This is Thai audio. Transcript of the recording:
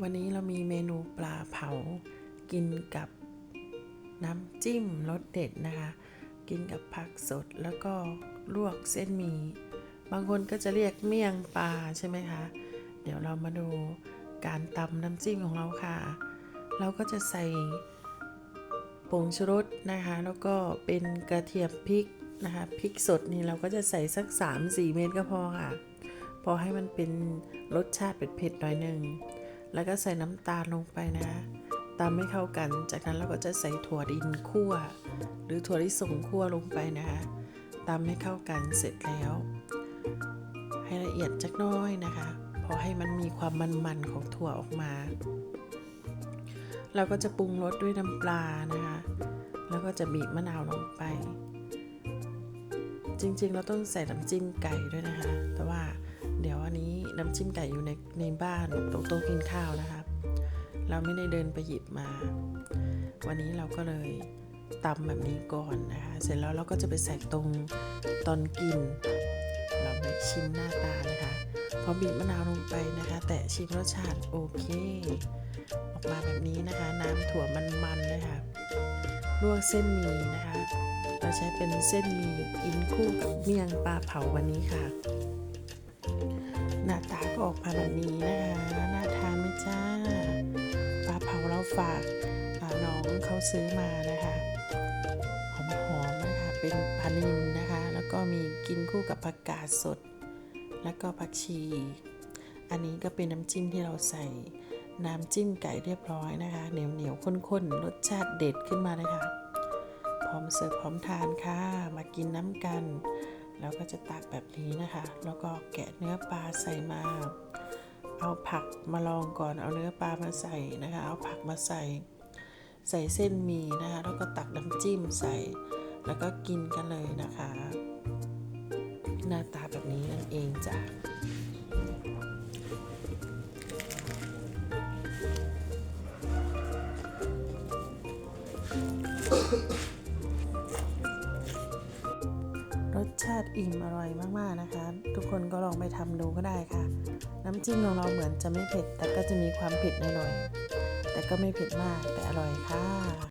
วันนี้เรามีเมนูปลาเผา กินกับน้ำจิ้มรสเด็ดนะคะ กินกับผักสดแล้วก็ลวกเส้นหมี่บางคนก็จะเรียกเมี่ยงปลาใช่ไหมคะ เดี๋ยวเรามาดูการตำน้ำจิ้มของเราค่ะ เราก็จะใส่ผงชูรสนะคะ แล้วก็เป็นกระเทียมพริกนะคะพริกสดนี่เราก็จะใส่สัก 3-4 เม็ดก็พอค่ะ พอให้มันเป็นรสชาติเผ็ดๆหน่อยหนึ่ง แล้วก็ใส่น้ำตาลลงไปนะ ตามให้เข้ากัน จากนั้นเราก็จะใส่ถั่วดินคั่ว หรือถั่วลิสงคั่วลงไปนะคะตามให้เข้ากันเสร็จแล้ว ให้ละเอียดจักน้อยนะคะพอให้มันมีความมันๆของถั่วออกมา เราก็จะปรุงรสด้วยน้ำปลานะคะ แล้วก็จะบีบมะนาวลงไป จริงๆ เราต้องใส่น้ำจิ้มไก่ด้วยนะคะ แต่ว่า น้ำจิ้มไก่อยู่ในในบ้านตรงโต๊ะกินข้าวนะคะเราไม่ได้เดินไปหยิบมา วันนี้เราก็เลยตำแบบนี้ก่อนนะคะ เสร็จแล้วเราก็จะไปใส่ตรงตอนกิน เราไปชิมหน้าตานะคะ พอบีบมะนาวลงไปนะคะ แต่ชิมรสชาติโอเค ออกมาแบบนี้นะคะ น้ำถั่วมันๆนะคะลวกเส้นหมี่นะคะ เราใช้เป็นเส้นหมี่กินคู่กับเมี่ยงปลาเผาวันนี้ค่ะาแบบนี้นะคะ น่าทานไหมจ้า ปลาเผาเราฝากน้องเขาซื้อมานะคะหอมๆนะคะ เป็นพานินนะคะ แล้วก็มีกินคู่กับผักกาดสด แล้วก็ผักชี อันนี้ก็เป็นน้ำจิ้มที่เราใส่น้ำจิ้มไก่เรียบร้อยนะคะ เหนียวเหนียวข้นๆ รสชาติเด็ดขึ้นมาเลยค่ะ พร้อมเสิร์ฟพร้อมทานค่ะ มากินน้ำกัน แล้วก็จะตักแบบนี้นะคะ แล้วก็แกะเนื้อปลาใส่มา เอาผักมาลองก่อนเอาเนื้อปลามาใส่นะคะ เอาผักมาใส่ ใส่เส้นหมี่นะคะ แล้วก็ตักน้ำจิ้มใส่ แล้วก็กินกันเลยนะคะ หน้าตาแบบนี้นั่นเองจ้ะ ชาติอิ่มอร่อยมากๆนะคะ ทุกคนก็ลองไปทำดูก็ได้ค่ะ น้ำจิ้มของเราเหมือนจะไม่เผ็ด แต่ก็จะมีความเผ็ดหน่อยๆแต่ก็ไม่เผ็ดมากแต่อร่อยค่ะ